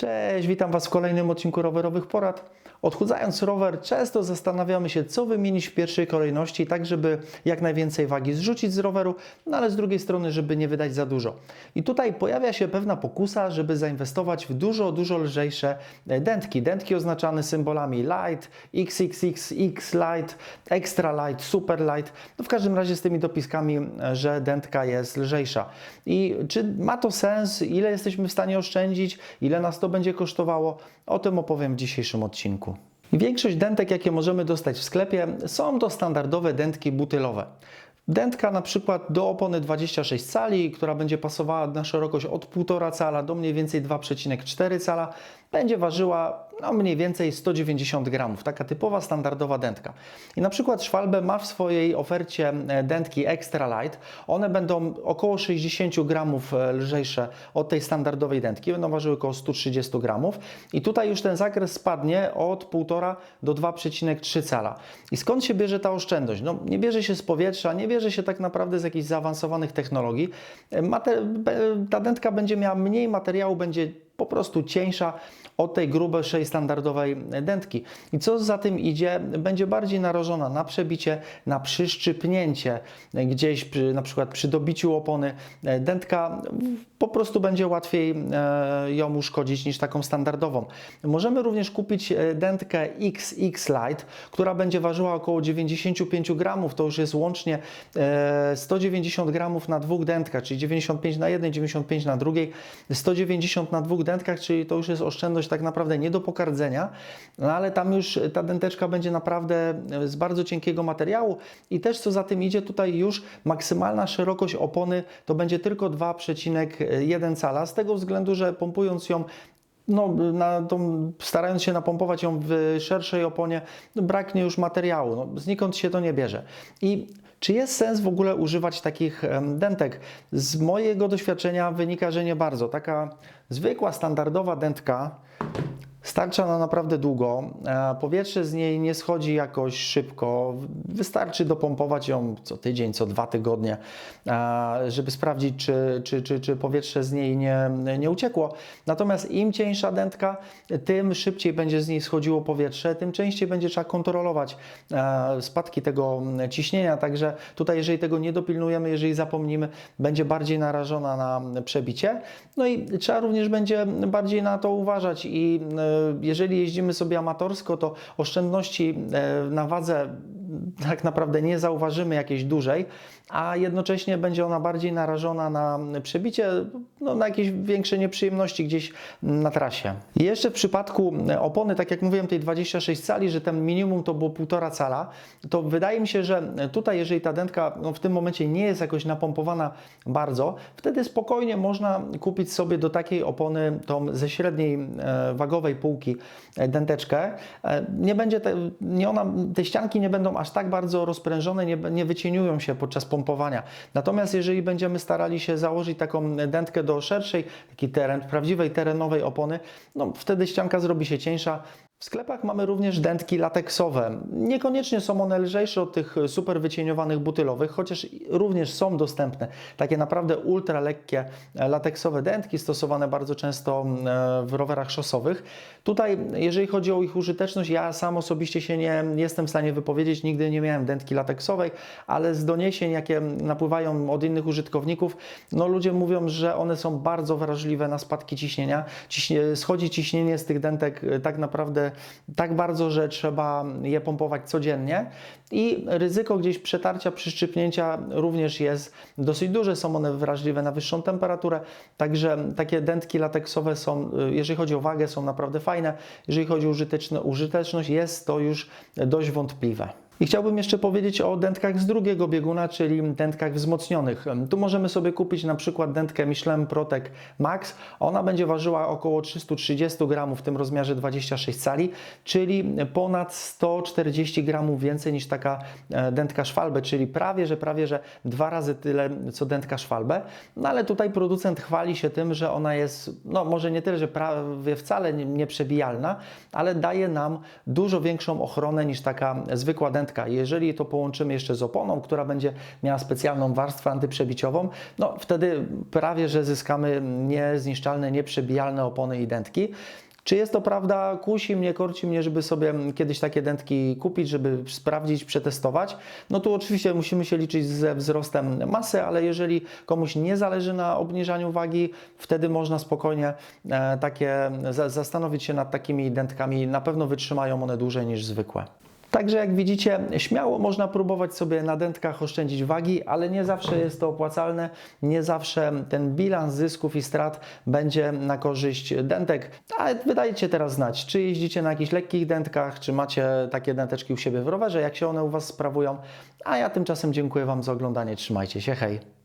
Cześć, witam Was w kolejnym odcinku rowerowych porad. Odchudzając rower, często zastanawiamy się, co wymienić w pierwszej kolejności, tak żeby jak najwięcej wagi zrzucić z roweru, no ale z drugiej strony, żeby nie wydać za dużo. I tutaj pojawia się pewna pokusa, żeby zainwestować w dużo, dużo lżejsze e, dętki. Dętki oznaczane symbolami light, XXX, X light, extra light, super light. No w każdym razie z tymi dopiskami, e, że dętka jest lżejsza. I czy ma to sens? Ile jesteśmy w stanie oszczędzić? Ile nas to będzie kosztowało? O tym opowiem w dzisiejszym odcinku. Większość dętek, jakie możemy dostać w sklepie, są to standardowe dętki butylowe. Dętka na przykład do opony 26 cali, która będzie pasowała na szerokość od 1,5 cala do mniej więcej 2,4 cala, będzie ważyła no, mniej więcej 190 gramów. Taka typowa, standardowa dętka. I na przykład Schwalbe ma w swojej ofercie e, dętki Extra Light. One będą około 60 gramów e, lżejsze od tej standardowej dętki. Będą ważyły około 130 gramów. I tutaj już ten zakres spadnie od 1,5 do 2,3 cala. I skąd się bierze ta oszczędność? No, nie bierze się z powietrza, nie bierze się tak naprawdę z jakichś zaawansowanych technologii. E, Mater ta dętka będzie miała mniej materiału, będzie po prostu cieńsza od tej grubszej standardowej dętki. I co za tym idzie, będzie bardziej narażona na przebicie, na przyszczypnięcie gdzieś przy, na przykład przy dobiciu opony. Dętka po prostu będzie łatwiej e, ją uszkodzić niż taką standardową. Możemy również kupić e, dętkę XX Lite, która będzie ważyła około 95 gramów. To już jest łącznie e, 190 gramów na dwóch dętkach, czyli 95 na jednej, 95 na drugiej, 190 na dwóch dętkach, czyli to już jest oszczędność tak naprawdę nie do pokardzenia, no ale tam już ta dęteczka będzie naprawdę z bardzo cienkiego materiału i też co za tym idzie, tutaj już maksymalna szerokość opony to będzie tylko 2,1 cala, z tego względu, że pompując ją no, na tą, starając się napompować ją w szerszej oponie, braknie już materiału. No, znikąd się to nie bierze. I czy jest sens w ogóle używać takich dętek? Z mojego doświadczenia wynika, że nie bardzo. Taka zwykła, standardowa dętka Starcza na naprawdę długo. E, Powietrze z niej nie schodzi jakoś szybko. Wystarczy dopompować ją co tydzień, co dwa tygodnie, e, żeby sprawdzić, czy, czy, czy, czy powietrze z niej nie, nie uciekło. Natomiast im cieńsza dętka, tym szybciej będzie z niej schodziło powietrze, tym częściej będzie trzeba kontrolować e, spadki tego ciśnienia. Także tutaj, jeżeli tego nie dopilnujemy, jeżeli zapomnimy, będzie bardziej narażona na przebicie. No i trzeba również będzie bardziej na to uważać i jeżeli jeździmy sobie amatorsko, to oszczędności e, na wadze tak naprawdę nie zauważymy jakiejś dużej, a jednocześnie będzie ona bardziej narażona na przebicie, no, na jakieś większe nieprzyjemności gdzieś na trasie. I jeszcze w przypadku opony, tak jak mówiłem, tej 26 cali, że ten minimum to było 1,5 cala, to wydaje mi się, że tutaj, jeżeli ta dętka no, w tym momencie nie jest jakoś napompowana bardzo, wtedy spokojnie można kupić sobie do takiej opony tą ze średniej e, wagowej półki dęteczkę. E, nie będzie te, nie ona, te ścianki nie będą aż tak bardzo rozprężone, nie, nie wycieniują się podczas pompowania. Natomiast jeżeli będziemy starali się założyć taką dętkę do szerszej, taki teren, prawdziwej terenowej opony, no wtedy ścianka zrobi się cieńsza, w sklepach mamy również dętki lateksowe. Niekoniecznie są one lżejsze od tych super wycieniowanych butylowych, chociaż również są dostępne takie naprawdę ultra lekkie lateksowe dętki stosowane bardzo często e, w rowerach szosowych. Tutaj, jeżeli chodzi o ich użyteczność, ja sam osobiście się nie jestem w stanie wypowiedzieć, nigdy nie miałem dętki lateksowej, ale z doniesień, jakie napływają od innych użytkowników, no ludzie mówią, że one są bardzo wrażliwe na spadki ciśnienia. Ciśnie, schodzi ciśnienie z tych dętek e, tak naprawdę tak bardzo, że trzeba je pompować codziennie i ryzyko gdzieś przetarcia, przyszczypnięcia również jest dosyć duże. Są one wrażliwe na wyższą temperaturę, także takie dętki lateksowe są, jeżeli chodzi o wagę, są naprawdę fajne. Jeżeli chodzi o użyteczność, jest to już dość wątpliwe. I chciałbym jeszcze powiedzieć o dętkach z drugiego bieguna, czyli dętkach wzmocnionych. Tu możemy sobie kupić na przykład dętkę Michelin Protec Max. Ona będzie ważyła około 330 gramów w tym rozmiarze 26 cali, czyli ponad 140 gramów więcej niż taka e, dętka Schwalbe, czyli prawie, że prawie, że dwa razy tyle co dętka Schwalbe. No ale tutaj producent chwali się tym, że ona jest, no może nie tyle, że prawie wcale nie- nieprzebijalna, ale daje nam dużo większą ochronę niż taka zwykła dętka jeżeli to połączymy jeszcze z oponą, która będzie miała specjalną warstwę antyprzebiciową, no wtedy prawie, że zyskamy niezniszczalne, nieprzebijalne opony i dętki. Czy jest to prawda? Kusi mnie, korci mnie, żeby sobie kiedyś takie dętki kupić, żeby sprawdzić, przetestować. No tu oczywiście musimy się liczyć ze wzrostem masy, ale jeżeli komuś nie zależy na obniżaniu wagi, wtedy można spokojnie e, takie za, zastanowić się nad takimi dętkami. Na pewno wytrzymają one dłużej niż zwykłe. Także jak widzicie, śmiało można próbować sobie na dętkach oszczędzić wagi, ale nie zawsze jest to opłacalne, nie zawsze ten bilans zysków i strat będzie na korzyść dętek. A wydajcie teraz znać, czy jeździcie na jakichś lekkich dętkach, czy macie takie dęteczki u siebie w rowerze, jak się one u Was sprawują. A ja tymczasem dziękuję Wam za oglądanie, trzymajcie się, hej!